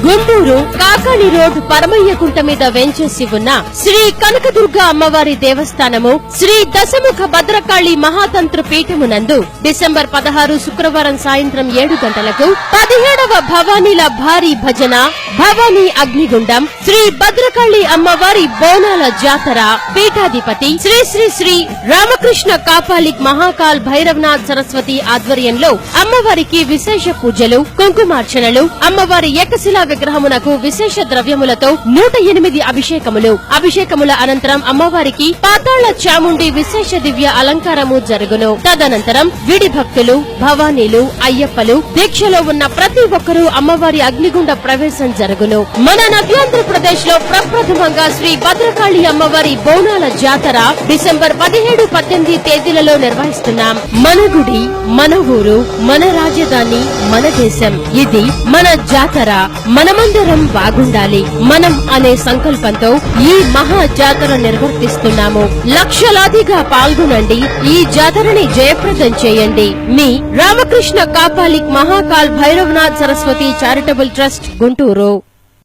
Guntur Kakani road పరమయ్యకుంట మీద వెంచేసి ఉన్న శ్రీ కనకదుర్గ అమ్మవారి దేవస్థానము శ్రీ దశముఖ భద్రకాళి మహాతంత్ర పీఠమునందు డిసెంబర్ పదహారు శుక్రవారం సాయంత్రం ఏడు గంటలకు పదిహేడవ భవానీల భారీ భజన భవానీ అగ్నిగుండం శ్రీ భద్రకాళి అమ్మవారి బోనాల జాతర పీఠాధిపతి శ్రీ శ్రీ శ్రీ రామకృష్ణ కాపాలిక్ మహాకాల్ భైరవనాథ్ సరస్వతి ఆధ్వర్యంలో అమ్మవారికి విశేష పూజలు కుంకుమార్చనలు అమ్మవారి ఏకశిలా విగ్రహమునకు విశేష ద్రవ్యములతో నూట ఎనిమిది అభిషేకములు. అభిషేకముల అనంతరం అమ్మవారికి పాతాళ చాముండి విశేష దివ్య అలంకారము జరుగును. తదనంతరం విడి భక్తులు భవానీలు అయ్యప్పలు దీక్షలో ఉన్న ప్రతి ఒక్కరూ అమ్మవారి అగ్నిగుండ ప్రవేశం జరుగును. మన నవ్యాంధ్రప్రదేశ్లో ప్రప్రథమంగా శ్రీ భద్రకాళి అమ్మవారి బోనాల జాతర డిసెంబర్ పదిహేడు పద్దెనిమిది తేదీలలో నిర్వహిస్తున్నాం. మన గుడి మన ఊరు మన రాజధాని మన దేశం. ఇది మన జాతర. మనమందరం బాగుండాలి. మనం అనే సంకల్పంతో ఈ మహా జాతర నిర్వర్తిస్తున్నాము. లక్షలాదిగా పాల్గొనండి. ఈ జాతరని జయప్రదం చేయండి. మీ రామకృష్ణ కాపాలిక్ మహాకాల్ భైరవనాథ్ సరస్వతి చారిటబుల్ ట్రస్ట్ గుంటూరు.